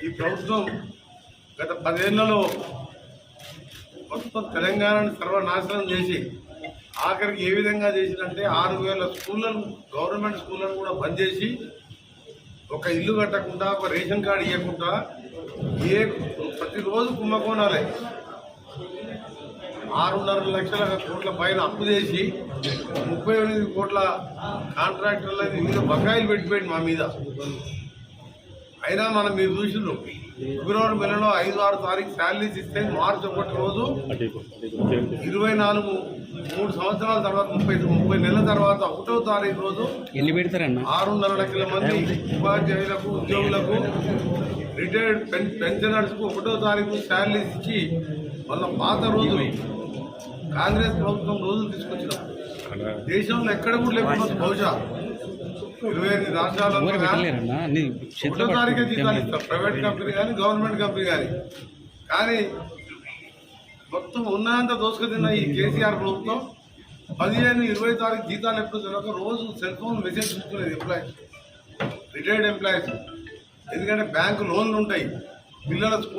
ఈ ప్రభుత్వం గత పదేళ్ళలో మొత్తం తెలంగాణను సర్వనాశనం చేసి ఆఖరికి ఏ విధంగా చేసిందంటే ఆరు వేల స్కూళ్ళను గవర్నమెంట్ స్కూళ్ళను కూడా బంద్ చేసి ఒక ఇల్లు కట్టకుండా ఒక రేషన్ కార్డు ఇవ్వకుండా ఏ ప్రతిరోజు కుంభకోణాలే ఆరున్నర లక్షల కోట్ల పైన అప్పు చేసి ముప్పై ఎనిమిది కోట్ల కాంట్రాక్టర్ల మీద బకాయిలు పెట్టిపోయింది మా మీద. అయినా మనం మీరు చూసిండ్రు. ఫిబ్రవరి నెలలో ఐదు ఆరు తారీఖు శాలరీస్ ఇస్తే మార్చి ఒకటి రోజు ఇరవై నాలుగు మూడు సంవత్సరాల తర్వాత ముప్పై ముప్పై నెలల తర్వాత ఒకటో తారీఖు రోజు ఎన్ని పెడతారన్న? ఆరున్నర లక్షల మంది ఉపాధ్యాయులకు ఉద్యోగులకు రిటైర్డ్ పెన్ పెన్షనర్స్కు ఒకటో తారీఖు శాలరీస్ ఇచ్చి వాళ్ళ పాత రోజులు కాంగ్రెస్ ప్రభుత్వం రోజులు తీసుకొచ్చినాం. దేశంలో ఎక్కడ కూడా లేకుండా బహుశా ఇరవై ఎనిమిది రాష్ట్రాలలో ఒకటో తారీఖే జీతాలు ఇస్తాం ప్రైవేట్ కంపెనీ కానీ గవర్నమెంట్ కంపెనీ కానీ. కానీ మొత్తం ఉన్నంత దోసుకు తిన్న ఈ కేసీఆర్ ప్రభుత్వం పదిహేను ఇరవై తారీఖు జీతాలు ఎప్పుడు తెలియక రోజు సెల్ ఫోన్ మెసేజ్ చూసుకునేది ఎంప్లాయీస్ రిటైర్డ్ ఎంప్లాయీస్ ఎందుకంటే బ్యాంకు లోన్లు ఉంటాయి. పిల్లల